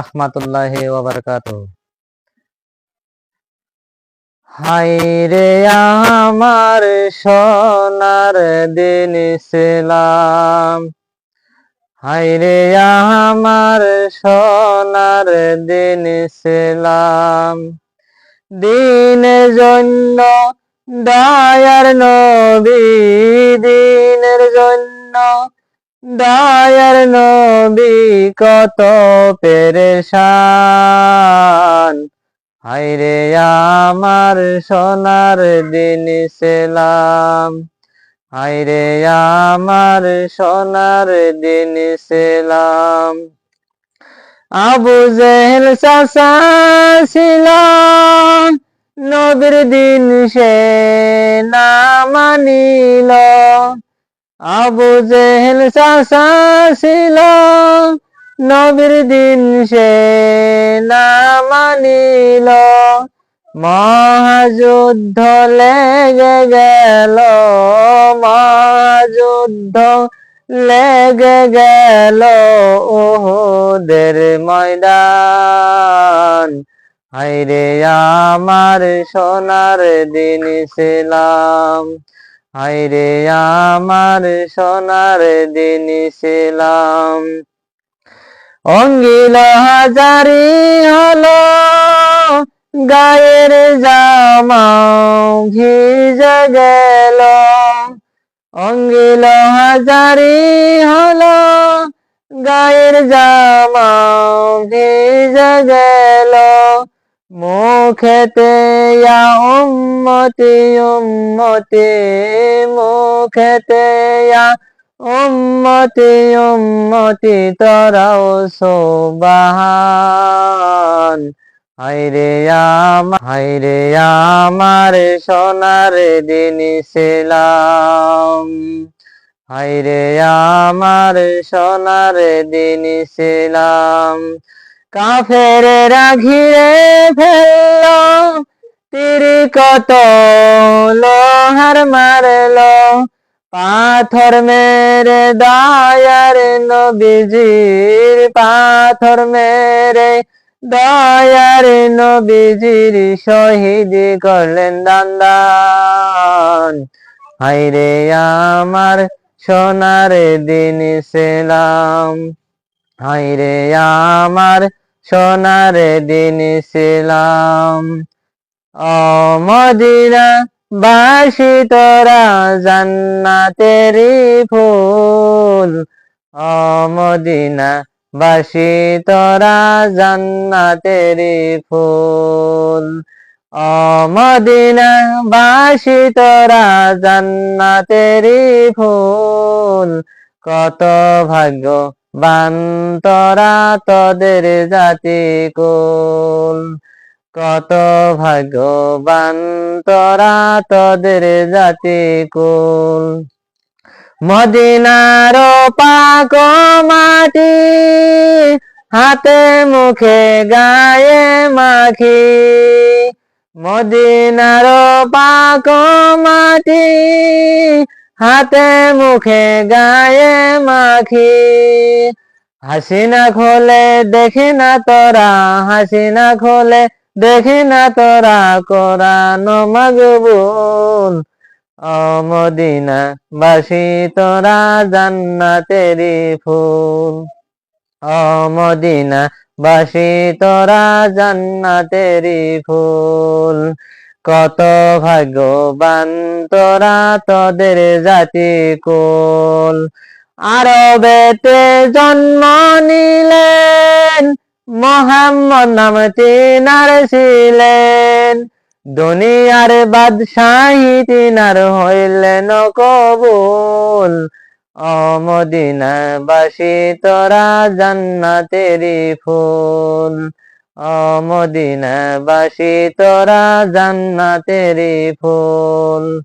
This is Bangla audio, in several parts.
রহমতুল্লাহ ওবরকাত। হাই রে আমার সোনার দিন ছিলাম হাই রে আমার সোনার দিন ছিলাম দিন জন্য দয়ার নবী, দিনের জন্য দয়ার নবী কত পেরেশান। হাইরে আমার সোনার দিন সেলাম। হাইরে আমার সোনার দিন সেলাম। আবু জেহেল চাষা ছিলাম, নবীর দিন সে না মানিল। আবু জেহেল চাষা ছিল নবীর দিন সে না মানিল মহাযুদ্ধ লেগে গেল, মহাযুদ্ধ লেগে গেল ওদের ময়দান। হাইরে আমার সোনার দিন ছিলাম হাইরে আমার সোনার দিন ছিলাম। অঙ্গিল হাজারি হলো গায়ের জামাও ভিজে গেল। অঙ্গিল হাজারি হলো গায়ের জামাও ভিজে গেল। মুখেতে উম্মতি উম্মতি, মুখেতে উম্মতি উম্মতি, তরাও সোবাহান। হাইরে আমার হাইরে আমার সোনার দিন ছিলাম হাইরে আমার সোনার দিন ছিলাম কাফেরেরা ঘিরে ফেলল তীর কত লোহার মারল, পাথর মেরে দয়ার নবীজির, পাথর মেরে দয়ার নবীজির শহীদ করলেন দান্দান। হাইরে আমার সোনার দিন ছিলাম হাইরে আমার সোনার দিন ছিলাম। অমদিনা বাসি তোরা জান্নাতেরি ফুল। অমদিনা বাসি তোরা জান্নাতেরি ফুল। অমদিনা বাসি তোরা জান্নাতেরি ফুল। কত ভাগ্য বান্তরা তোদের জাতি কুল। কত ভাগ্যবান তোরা তোদের জাতি কুল। মদিনার পাক মাটি হাতে মুখে গায়ে মাখি। মদিনার পাক মাটি হাতে মুখে গায়ে মাখি। হাসিনা খোলে দেখি না তোরা হাসিনা খোলে দেখি না তোরা কোরআন মগবুল অমদিনা বাসি তোরা জান্নাতেরি ফুল। অমদিনা বাসি তোরা জান্নাতেরি ফুল। কত ভাগ্যবান তোরা তোদের জাতি কুল। আরবেতে জন্ম নিলেন, মোহাম্মদ নাম তিনার ছিলেন। দুনিয়ার বাদশাহী তিনার হইলেন কবুল। অমদিনা বাসি তোরা জান্নাতেরি ফুল। অমদিনা বাসি তোরা জান্নাতেরি ফুল।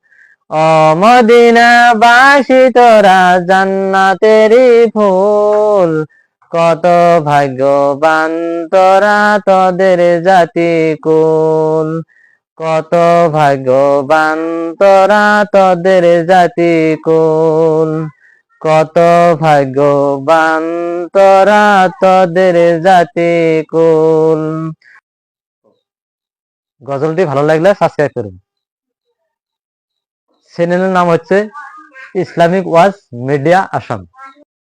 অমদিনা বাসি তোরা জান্নাতেরি ফুল। কত ভাগ্যবান তোরা তোদের জাতি কুল। কত ভাগ্যবান তোরা তোদের জাতি কুল। কত ভাগ্যবান তোরা তোদের জাতি কুল। গজলটি ভালো লাগলে সাবস্ক্রাইব করুন। চ্যানেলের নাম হচ্ছে ইসলামিক ওয়াজ মিডিয়া আসাম।